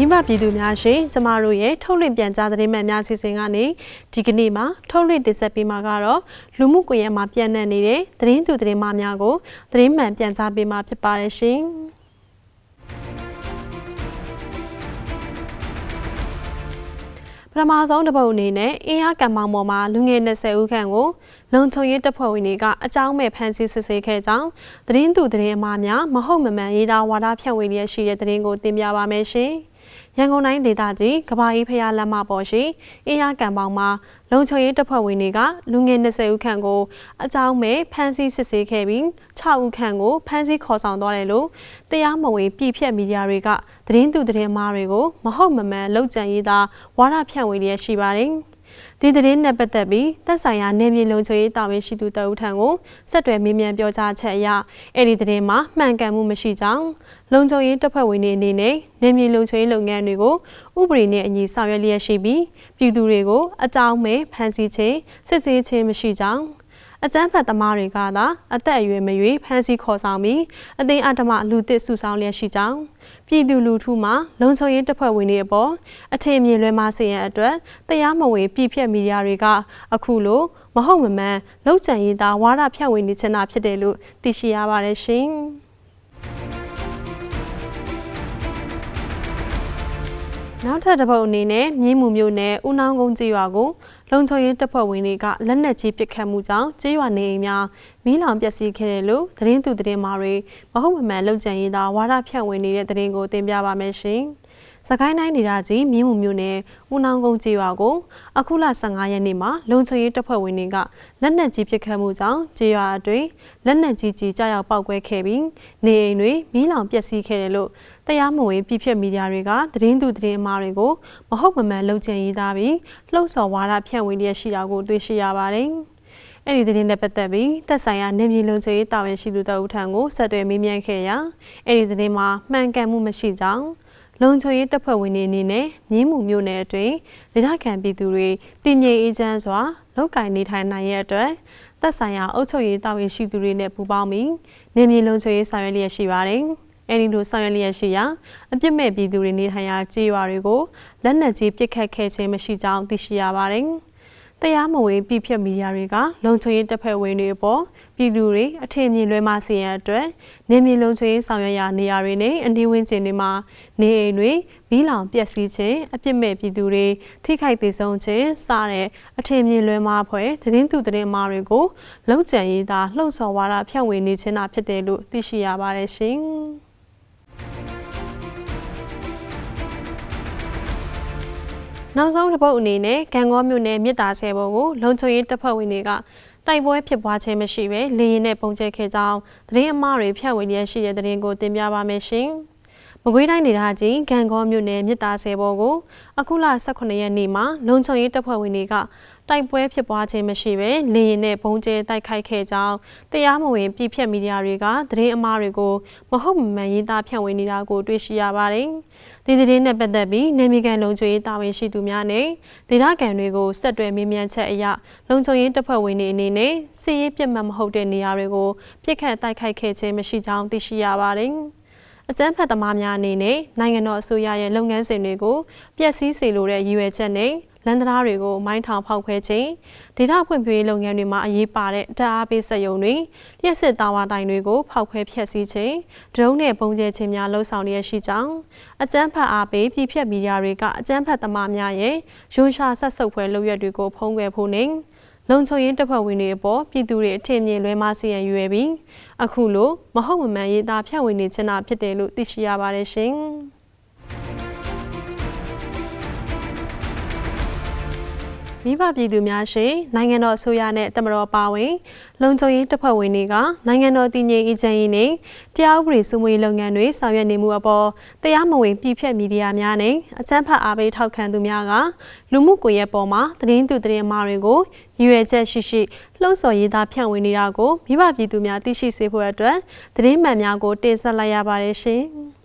မိဘပြည်သူများရှင်ကျမတို့ရဲ့ထုတ်လွှင့်ပြန်ကြားသတင်းမှန်များစီစဉ်ကနေဒီကနေ့မှာထုတ်လွှင့်တင်ဆက်ပေးမှာကတော့လူမှုကွန်ရက်မှာပြန့်နှံ့နေတဲ့သတင်းသူသတင်းမများကိုသတင်းမှန်ပြန်ကြားပေးမှာဖြစ်ပါတယ်ရှင်။ပထမဆုံးတစ်ပုတ်အနေနဲ့အင်းရကံမောင်ပေါ်မှာလူငယ်20ဦးခန့်ကိုလုံခြုံရေးတပ်ဖွဲ့ဝင်တွေကအကြောင်းမဲ့ဖမ်းဆီးစစ်ဆေးခဲ့ကြောင်းသတင်းသူသတင်းအမှားများမဟုတ်မမှန်ရေးသားဝါဒဖြန့်ဝေလျက်ရှိတဲ့သတင်းကိုတင်ပြပါမယ်ရှင်။ ရန်ကုန်တိုင်းဒေသကြီးကဘာကြီးဖျားလမ်းမပေါ်ရှိအင်းရကံပေါင်မှာလုံခြုံရေးတပ်ဖွဲ့ဝင်တွေကလူငယ်20ဦးခန့်ကိုအကြောင်းမဲ့ဖမ်းဆီးစစ်ဆေးခဲ့ပြီး6ဦးခန့်ကိုဖမ်းဆီးခေါ်ဆောင်သွားတယ်လို့တရားမဝင်ပြည်ဖြတ်မီဒီယာတွေကသတင်းသူသတင်းမားတွေကိုမဟုတ်မမှန်လောက်ကျန်ရေးသားဝါဒဖြန့်ဝေလျက်ရှိပါတယ်။ ဒီသတင်းနဲ့ပတ်သက်ပြီးသက်ဆိုင်ရာနေမြေလုံခြုံရေးတာဝန်ရှိသူတအုပ်ထံကိုဆက်သွယ်မေးမြန်းပြောကြားချက်အရအဲ့ဒီသတင်းမှာမှန်ကန်မှုမရှိကြောင်းလုံခြုံရေးတပ်ဖွဲ့ဝင်တွေအနေနဲ့နေမြေလုံခြုံရေးလုပ်ငန်းတွေကိုဥပဒေနဲ့အညီဆောင်ရွက်လျက်ရှိပြီးပြည်သူတွေကိုအကြောင်းမဲ့ဖမ်းဆီးခြင်းစစ်ဆေးခြင်းမရှိကြောင်း အကျန်းဖတ်သမားတွေကသာအသက်အရွယ်မရွေးဖမ်းဆီးခေါ်ဆောင်ပြီးအသိအဓမ္မလူသစ်စုဆောင်လျက်ရှိကြောင်းပြည်သူလူထုမှလုံခြုံရေးတပ်ဖွဲ့ဝင်တွေအပေါ်အထင်မြင်လွဲမှားစေရန်အတွက်တရားမဝင်ပြည်ဖြတ်မီဒီယာတွေကအခုလိုမဟုတ်မမှန်လောက်ကျန်ရေးသားဝါဒဖြန့်ဝေနေချင်တာဖြစ်တယ်လို့သိရှိရပါတယ်ရှင်။ နောက်ထပ်တစ်ပုတ်အနေနဲ့မြင်းမှုမျိုးနဲ့ဦးနှောင်းကုန်းကြီးရွာကိုလုံခြုံရေးတပ်ဖွဲ့ဝင်တွေကလက်နက်ကြီးပစ်ခတ်မှုကြောင့်ကြေးရွာနေအိမ်များမီးလောင်ပျက်စီးခဲ့တယ်လို့သတင်းသူသတင်းမာတွေမဟုတ်မမှန်လုံခြံရေးသားဝါဒဖြန့်ဝေနေတဲ့သတင်းကိုတင်ပြပါမယ်ရှင်။ စကိုင်းတိုင်းဒေသကြီးမြင်းမှုမြို့နယ်ဦးနောင်ကုန်းကျေးရွာကိုအခုလ15ရက်နေ့မှာလုံခြုံရေးတပ်ဖွဲ့ဝင်တွေကလက်နက်ကြီးပစ်ခတ်မှုကြောင့်ကျေးရွာအတွင်းလက်နက်ကြီးကြီးကြောက်ပေါက်ကွဲခဲ့ပြီးနေအိမ်တွေမီးလောင်ပျက်စီးခဲ့တယ်လို့တရားမဝင်ပြည်ဖြတ်မီဒီယာတွေကသတင်းသူသတင်းအမှားတွေကိုမဟုတ်မမှန်လုံခြံရေးသားပြီးလှုပ်ဆော်ဝါဒဖြန့်ဝေရရှိတာကိုတွေ့ရှိရပါတယ်။အဲ့ဒီသတင်းနဲ့ပတ်သက်ပြီးတက်ဆိုင်ရာနေပြည်လုံခြုံရေးတာဝန်ရှိသူတအုပ်ထံကိုဆက်သွယ်မေးမြန်းခဲ့ရာအဲ့ဒီသတင်းမှာမှန်ကန်မှုမရှိကြောင်း လုံခြုံရေးတပ်ဖွဲ့ဝင်တွေအနေနဲ့မြင်းမှုမျိုးနယ်အတွင်းဒေသခံပြည်သူတွေတည်ငြိမ်အေးချမ်းစွာလုပ်ကိုင်နေထိုင်နိုင်ရတဲ့အတွက်သက်ဆိုင်ရာအုပ်ချုပ်ရေးတာဝန်ရှိသူတွေနဲ့ပူးပေါင်းပြီးနေမြေလုံခြုံရေးဆောင်ရွက်လျက်ရှိပါတယ်။အဲဒီလိုဆောင်ရွက်လျက်ရှိရာအပြစ်မဲ့ပြည်သူတွေနေထိုင်ရာကြေးရွာတွေကိုလက်နက်ကြီးပစ်ခတ်ခဲ့ခြင်းမရှိကြောင်းသိရှိရပါတယ်။တရားမဝင်ပြည်ဖြတ်မီဒီယာတွေကလုံခြုံရေးတပ်ဖွဲ့ဝင်တွေအပေါ် ပြည်သူတွေအထင်မြင်လွဲမှားစေရန်အတွက်နေမြေလုံခြုံရေးဆောင်ရွက်ရာနေရာတွေနဲ့အနီးဝန်းကျင်တွေမှာနေအိမ်တွေမီးလောင်ပျက်စီးခြင်းအပြစ်မဲ့ပြည်သူတွေထိခိုက်ဒေဆုံးခြင်းစတဲ့အထင်မြင်လွဲမှားဖွဲ့သတင်းသူသတင်းမားတွေကိုလုံခြံရေးသားလှုံ့ဆော်ဝါဒဖြန့်ဝေနေခြင်းတာဖြစ်တယ်လို့သိရှိရပါတယ်ရှင်။နောက်ဆုံးတစ်ပုတ်အနေနဲ့ဂံကောမြို့နယ်မြစ်တာဆယ်ဘောကိုလုံခြုံရေးတပ်ဖွဲ့ဝင်တွေက တိုက်ပွဲဖြစ်ပွားခြင်းမရှိဘဲလေရင်နဲ့ပုံကျဲခဲ့ကြောင်းသတင်းအမှားတွေဖြန့်ဝေရရှိတဲ့သတင်းကိုတင်ပြပါမယ်ရှင်။မ ကွေးတိုင်းဒေသကြီးဂံကောမြို့နယ်မြစ်တာဆယ်ဘောကိုအခုလ18ရက်နေ့မှာလုံခြုံရေးတပ်ဖွဲ့ဝင်တွေကတိုက်ပွဲဖြစ်ပွားခြင်းမရှိဘဲလေရင်နဲ့ဘုံကျဲတိုက်ခိုက်ခဲ့ကြောင်းတရားမဝင်ပြည်ဖြတ်မီဒီယာတွေကသတင်းအမှားတွေကိုမဟုတ်မမှန်ရေးသားဖြန့်ဝေနေတာကိုတွေ့ရှိရပါတယ်။ဒီသတင်းနဲ့ပတ်သက်ပြီးနေမီကန်လုံခြုံရေးတာဝန်ရှိသူများနဲ့ဒေသခံတွေကိုဆက်သွယ်မေးမြန်းချက်အရလုံခြုံရေးတပ်ဖွဲ့ဝင်တွေအနေနဲ့စစ်ရေးပြတ်မှတ်မဟုတ်တဲ့နေရာတွေကိုပြစ်ခတ်တိုက်ခိုက်ခဲ့ခြင်းမရှိကြောင်းသိရှိရပါတယ်။ အကြမ်းဖက်သမားများအနေနဲ့နိုင်ငံတော်အစိုးရရဲ့လုပ်ငန်းစဉ်တွေကိုပျက်စီးစေလိုတဲ့ရည်ရွယ်ချက်နဲ့လမ်းတရားတွေကိုမိုင်းထောင်ဖောက်ခွဲခြင်းဒေတာဖွံ့ဖြိုးရေးလုပ်ငန်းတွေမှာအရေးပါတဲ့ဓာတ်အားပေးစက်ရုံတွေလျှက်စစ်တာဝါတိုင်တွေကိုဖောက်ခွဲဖျက်ဆီးခြင်းဒရုန်းနဲ့ပုံကျဲခြင်းများလှုံ့ဆော်ရရှိကြောင်းအကြမ်းဖက်အားပေးပြည်ဖြတ်မီဒီယာတွေကအကြမ်းဖက်သမားများရဲ့ရွန်ရှာဆက်ဆုပ်ဖွဲလုပ်ရက်တွေကိုဖုံးကွယ်ဖို့နဲ့ လုံခြုံရေးတပ်ဖွဲ့ဝင်တွေအပေါ်ပြည်သူတွေအထင်မြင်လွဲမှားစီရန်ရွယ်ပြီးအခုလိုမဟုတ်မမှန်ရေးသားဖြန့်ဝေနေချင်တာဖြစ်တယ်လို့သိရှိရပါတယ်ရှင်။ မိဘပြည်သူများရှင်နိုင်ငံတော်အစိုးရနဲ့တမတော်ပါဝင် လုံခြုံရေးတပ်ဖွဲ့ဝင်တွေကနိုင်ငံတော်တည်ငြိမ်အေးချမ်းရေးနဲ့တရားဥပဒေစိုးမိုးရေးလုပ်ငန်းတွေဆောင်ရွက်နေမှုအပေါ်တရားမဝင်ပြည်ဖြတ်မီဒီယာများနဲ့အကြမ်းဖက်အားပေးထောက်ခံသူများကလူမှုကွန်ရက်ပေါ်မှာသတင်းသူသတင်းမှားတွေကိုရည်ရွယ်ချက်ရှိရှိလှုံ့ဆော်ရေးသားဖြန့်ဝေနေတာကိုမိဘပြည်သူများသိရှိစေဖို့အတွက်သတင်းမှန်များကိုတင်ဆက်လိုက်ရပါတယ်ရှင်။